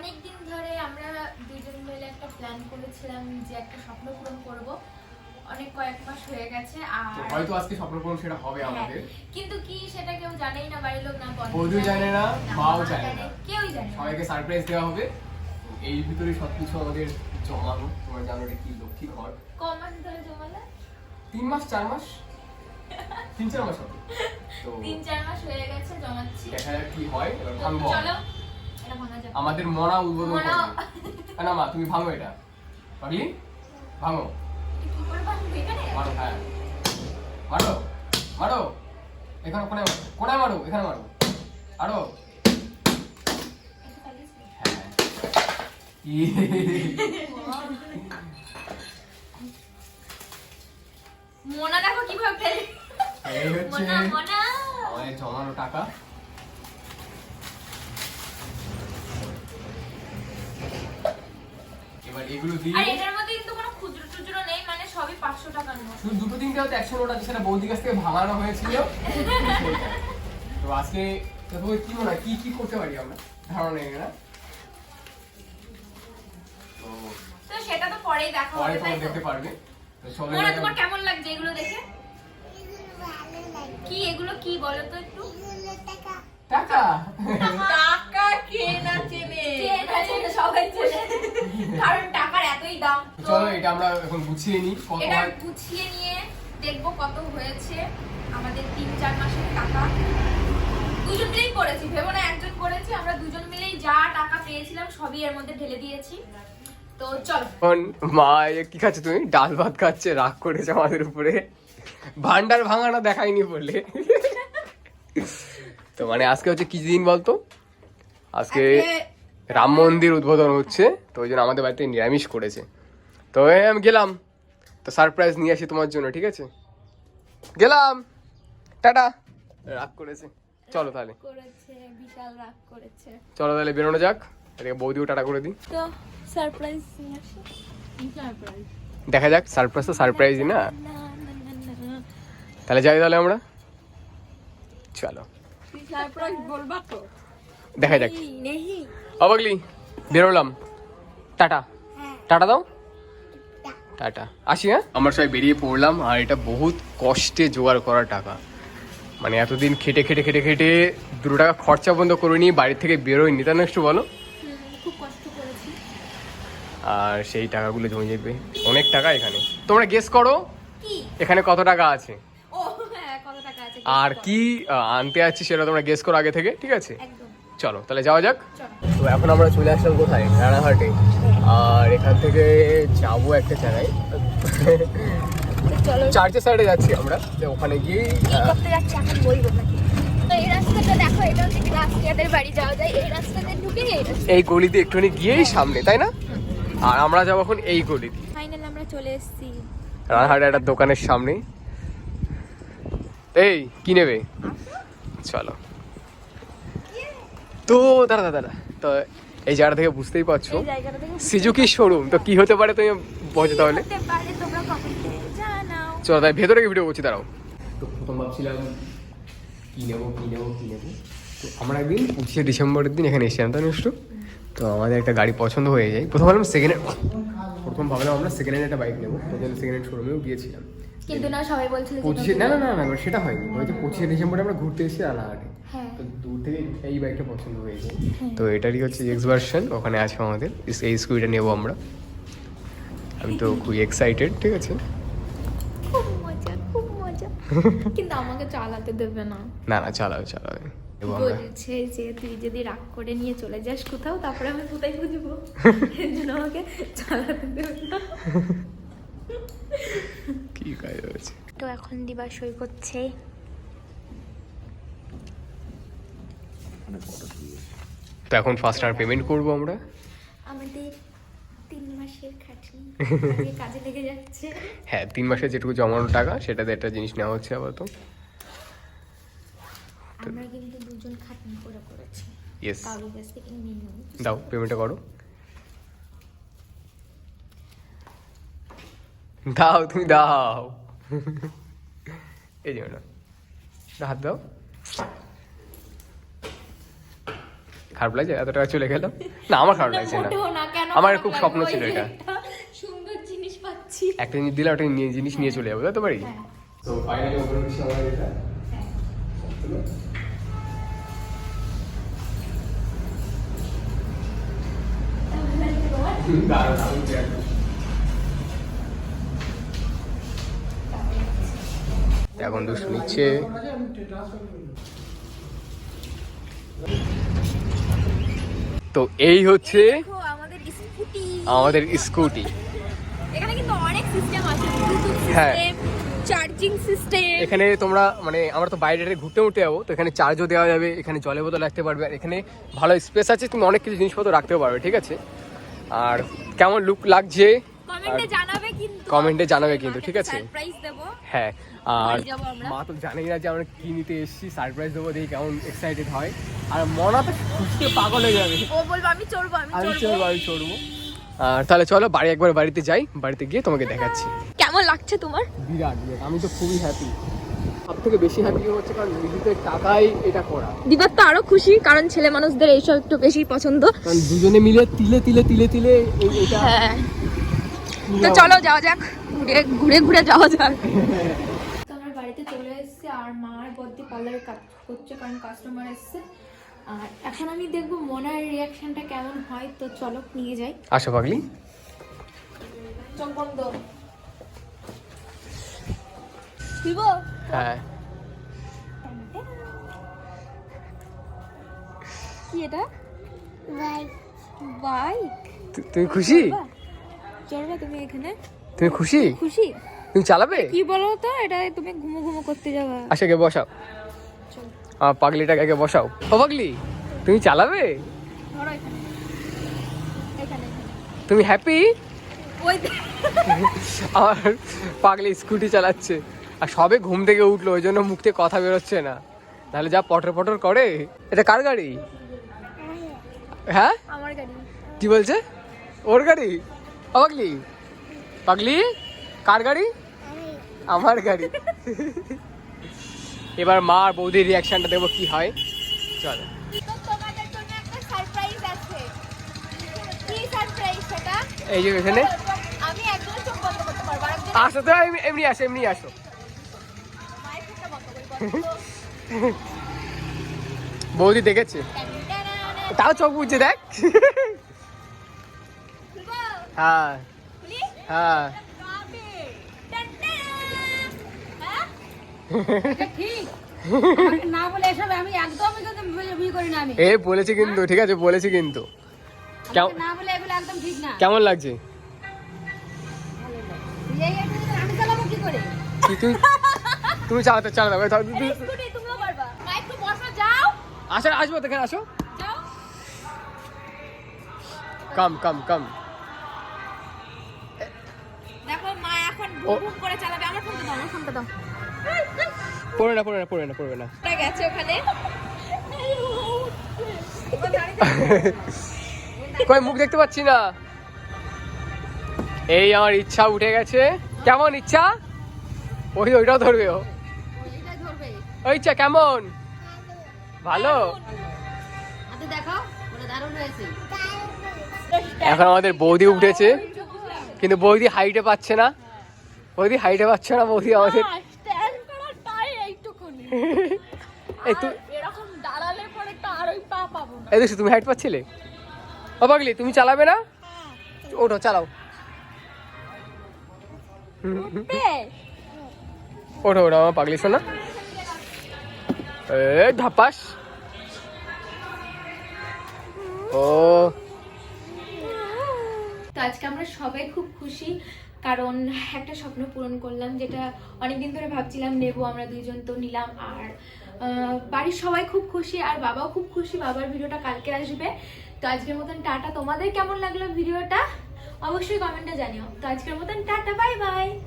অনেক দিন ধরে আমরা দুজন মিলে একটা প্ল্যান করেছিলাম যে একটা স্বপ্ন পূরণ করব। অনেক কয়েক মাস হয়ে গেছে আর হয়তো আজকে স্বপ্ন পূরণ সেটা হবে হ্যাঁ, আমাদের। কিন্তু কি সেটা কেউ জানেই না বাড়ির লোক না বন্ধু জানে না, মাও জানে না। কেউই জানে না। সবাইকে সারপ্রাইজ দেওয়া হবে। এই ভিতরে সবকিছু আমাদের জমানো। তোমার জানো এটা কি লক্ষ্মী ঘর। ক মাস ধরে জমালে? তিন মাস চার মাস? তিন চার মাস হবে। তো তিন চার মাস হয়ে গেছে জমাচ্ছি। দেখা যাক কি হয় এবার ভাঙবো চলো। আমাদের মনা উদ্বোধন করবে না মা তুমি ভাঙো এটা। পারলি? ভাঙো। মারো হ্যাঁ। মারো মারো। এখানে কোনায় মারো কোনায় মারো এখানে মারো। আরও। হ্যাঁ। মোনা দেখো কীভাবে ফেলে। এই হচ্ছে মোনা। মোনা আমাদের জমানো টাকা। এবার এগুলো দিয়ে আর এটার মধ্যে কিন্তু কোনো খুচরো টুচরো নেই মানে সবই পাঁচশো টাকার নোট। শুধু দুটো তিনটে হয়তো একশো নোট আছে সেটা বৌদির কাছ থেকে ভাঙানো হয়েছিল। তো আজকে তোমার কি মনে কি কি করতে পারি আমরা? ধারণা নেই না? তো সেটা তো পরেই দেখা হবে তাই তোমার দেখতে পারবে। তো চলো মোনা তোমার কেমন লাগছে এগুলো দেখে? কি এগুলো কি বলো তো একটু? টাকা। টাকা? কে না কে না চেনে? কারণ টাকার এতই দাম। চলো এটা আমরা এখন গুছিয়ে নিই কত এটা গুছিয়ে নিয়ে দেখব কত হয়েছে আমাদের তিন চার মাসের টাকা। দুজন মিলেই করেছি ভেবো না একজন করেছি আমরা দুজন মিলেই যা টাকা পেয়েছিলাম সবই এর মধ্যে ঢেলে দিয়েছি। তো চলো। মা এ কি খাচ্ছে তুমি? ডাল ভাত খাচ্ছে রাগ করেছে আমাদের উপরে। ভান্ডার ভাঙানো দেখায়নি বলে। তো মানে আজকে হচ্ছে কি দিন বলতো? আজকে রাম মন্দির উদ্বোধন হচ্ছে তো ওই জন্য আমাদের বাড়িতে নিরামিষ করেছে। তো আমি গেলাম তো সারপ্রাইজ নিয়ে আসি তোমার জন্য ঠিক আছে? গেলাম টাটা। রাগ করেছে। চলো তাহলে। করেছে বিশাল রাগ করেছে। চলো তাহলে বেরোনো যাক এদিকে বৌদিও টাটা করে দিই। তো সারপ্রাইজ নিয়ে আসি। দেখা যাক সারপ্রাইজ তো সারপ্রাইজই না। তাহলে যাই তাহলে আমরা। চলো। সারপ্রাইজ দেখা যাক। অবাগলি বেরোলাম টাটা। টাটা দাও। টাটা। আসি হ্যাঁ? আমরা সবাই বেরিয়ে পড়লাম আর এটা বহুত কষ্টে জোগাড় করা টাকা। মানে এতদিন খেটে খেটে খেটে খেটে দুটো টাকা খরচা বন্ধ করে নিয়ে বাড়ির থেকে বেরোয়নি তাই না একটু বলো। হুম, খুব কষ্ট করেছি। আর সেই টাকাগুলো জমে যাবে। অনেক টাকা এখানে। তোমরা গেস করো কি? এখানে কত টাকা আছে? ও হ্যাঁ কত টাকা আর কি আনতে আছি সেটা তোমরা গেস করো আগে থেকে ঠিক আছে? চলো তাহলে যাওয়া যাক। চলো। তো এখন আমরা চলে আসলাম কোথায়? রানাঘাটে। আর এখান থেকে যাব একটা জায়গায়। চার্চের সাইডে যাচ্ছি আমরা। তো ওখানে গিয়ে এই গলিতে একটুখানি গিয়েই সামনে তাই না? আর আমরা যাব এখন এই গলিতে ফাইনাল আমরা চলে এসেছি। রানাঘাটে একটা দোকানের সামনে। এই কি নেবে? চলো। তো দাঁড়া দাঁড়া। তো এই জায়গা থেকে বুঝতেই পারছ। সিজুকি শোরুম তো কি হতে পারে তুমি বলছো তাহলে? হতে পারে তোমরা কমেন্টে জানাও। চলো তাই ভেতরে গিয়ে ভিডিও করছি দাঁড়াও। তো প্রথম ভাবছিলাম কী নেব কী নেব কী নেব। তো আমরা একদিন পঁচিশে ডিসেম্বরের দিন এখানে এসেছিলাম তাই নিশ্চয় তো আমাদের একটা গাড়ি পছন্দ হয়ে যায়। প্রথম ভাবলাম সেকেন্ড প্রথম ভাবলাম আমরা সেকেন্ড হ্যান্ড একটা বাইক নেব। সেকেন্ড হ্যান্ড শোরুমেও গিয়েছিলাম। কিন্তু না সবাই বলছিল পঁচিশে না না না না সেটা হয়নি। হয়তো পঁচিশে ডিসেম্বরে আমরা ঘুরতে এসেছি রানাঘাটে হ্যাঁ। তো দূর থেকে এই বাইকটা পছন্দ হয়েছে। তো এটারই হচ্ছে এক্স ভার্সন ওখানে আছে আমাদের। এই স্কুটিটা নেব আমরা। আমি তো খুবই এক্সাইটেড ঠিক আছে? খুব মজা খুব মজা। কিন্তু আমাকে চালাতে দেবে না। না না চালাও চালাও। নেব আমরা। বলছে যে তুই যদি রাগ করে নিয়ে চলে যাস কোথাও তারপরে আমি কোথায় বুঝব এর জন্য আমাকে চালাতে দেবে না। হয়েছে তো এখন দিবা সই করছে। তো এখন ফার্স্ট আর পেমেন্ট করব আমরা? আমাদের তিন মাসের খাটনি। কাজে লেগে যাচ্ছে। হ্যাঁ তিন মাসে যেটুকু জমানো টাকা সেটাতে একটা জিনিস নেওয়া হচ্ছে আপাতত। আমরা কিন্তু দুজন খাটনি করে করেছি। ইয়েস কারোর কাছ থেকে দাও পেমেন্টটা করো। দাও তুমি দাও। এই যে ম্যাডাম হাত দাও। খারাপ লাগছে? এত টাকা চলে গেল? না আমার খারাপ লাগছে না। না আমার খুব স্বপ্ন ছিল এটা। একটা সুন্দর জিনিস পাচ্ছি। একটা জিনিস দিলে ওটা নিয়ে জিনিস নিয়ে চলে যাব বুঝতে পারি তো ফাইনালি ওপরে উঠছি আমার এটা। দাঁড়াও, এখন দুষ্টু নিচ্ছে। তো এই হচ্ছে আমাদের স্কুটি। এখানে কিন্তু অনেক সিস্টেম আছে হ্যাঁ। চার্জিং সিস্টেম এখানে তোমরা মানে আমরা তো বাইরে ঘুরতে উঠতে যাব তো এখানে চার্জও দেওয়া যাবে এখানে জলের বোতল রাখতে পারবে আর এখানে ভালো স্পেস আছে তুমি অনেক কিছু জিনিসপত্র রাখতেও পারবে ঠিক আছে? আর কেমন লুক লাগছে? কমেন্টে জানাবে কিন্তু কমেন্টে জানাবে কিন্তু, ঠিক আছে? সারপ্রাইজ দেবো। হ্যাঁ আর। মা তো জানেই না যে আমরা কি নিতে এসেছি সারপ্রাইজ দেবো দেখি কেমন এক্সাইটেড হয়। আর মনা তো খুশিতে পাগল হয়ে যাবে। ও বলব আমি চড়বো আমি চড়বো। আমি চড়বো। আর তাহলে চলো বাড়ি একবার বাড়িতে যাই বাড়িতে গিয়ে তোমাকে দেখাচ্ছি। কেমন লাগছে তোমার? বিরাট বিরাট। আমি তো খুবই হ্যাপি সব থেকে বেশি হ্যাপি হচ্ছে কারণ নিজেদের টাকাই এটা করা। দিবার তো আরও খুশি কারণ ছেলে মানুষদের এইসব একটু বেশি পছন্দ। কারণ দুজনে মিলে তিলে তিলে তিলে তিলে এটা হ্যাঁ। তো চলো যাওয়া যাক ঘুরে ঘুরে ঘুরে যাওয়া যাক। তো আমরা বাড়িতে চলে এসেছি আর মার বদ্দি পার্লারে কাজ করছে কারণ কাস্টমার এসছে। আর এখন আমি দেখব মনার রিয়াকশনটা কেমন হয় তো চলো নিয়ে যাই। আসো পাগলি? চোখ বন্ধ খুলবো হ্যাঁ। কি এটা? বাইক তু- তুমি খুশি? চলবা তুমি এখানে। তুমি খুশি? খুশি। তুমি চালাবে? কি বলো তো এটা তুমি ঘুমো ঘুমো করতে যাবা। আসো গে বসাও। আমার পাগলিটাকে আগে বসাও। ও পাগলি তুমি চালাবে? ধরো এখানে। এখানে তুমি হ্যাপি ওই আমার পাগলি স্কুটি চালাচ্ছে। আর সবে ঘুম থেকে উঠল ওই জন্য মুখ থেকে কথা বেরোচ্ছে না। তাহলে যা পটর পটর করে। এটা কার গাড়ি? হ্যাঁ? আমার গাড়ি। কি বলছে? ওর গাড়ি? ও পাগলি? পাগলি? কার গাড়ি? আমার গাড়ি। এবার মা আর বৌদির রিয়াকশনটা দেখব কি হয়। চলো। এই যে এখানে। আসো তো এমনি- আসো এমনি আসো। বৌদি দেখেছে? তাও চোখ বুঝছে দেখ। না আমি এ বলেছে কিন্তু ঠিক আছে বলেছে কিন্তু কেমন না বলে এগুলো একদম ঠিক না কেমন লাগছে কি তুমি চালাতে চালাতে। আসো আসব এখানে আসো যাও। কাম কাম কাম করে চালাবে আমার ফোনটা দাও আমার ফোনটা দাও। পড়বে না পড়বে না পড়বে না পড়বে না। ওটা গেছে ওখানে। কই মুখ দেখতে পাচ্ছি না। এই আমার ইচ্ছা উঠে গেছে। কেমন ইচ্ছা? ওই ওইটাও ধরবে ও। ওই ইচ্ছা কেমন? ভালো। হয়েছে। এখন আমাদের বৌদি উঠেছে। কিন্তু বৌদি হাইটে পাচ্ছে না। বৌদি হাইটে পাচ্ছে না বৌদি আমাদের এই তুই এরকম দাঁড়ালে পরে তো আর ওই পা পাবো না। এই দেখছ তুমি হাইট পাচ্ছিলে? ও পাগলি তুমি চালাবে না? ওঠো চালাও। ওঠো ওঠো আমার পাগলি শোনা। এ ধাপাস ও। তো আজকে আমরা সবাই খুব খুশি। কারণ একটা স্বপ্ন পূরণ করলাম যেটা অনেকদিন ধরে ভাবছিলাম, নেব, আমরা দুইজন তো নিলাম। আর বাড়ির সবাই খুব খুশি, আর বাবাও খুব খুশি, বাবার ভিডিওটা কালকে আসবে। তো আজকের মতন টাটা। তোমাদের কেমন লাগল ভিডিওটা? অবশ্যই কমেন্টটা জানিও। তো আজকের মতন টাটা বাই বাই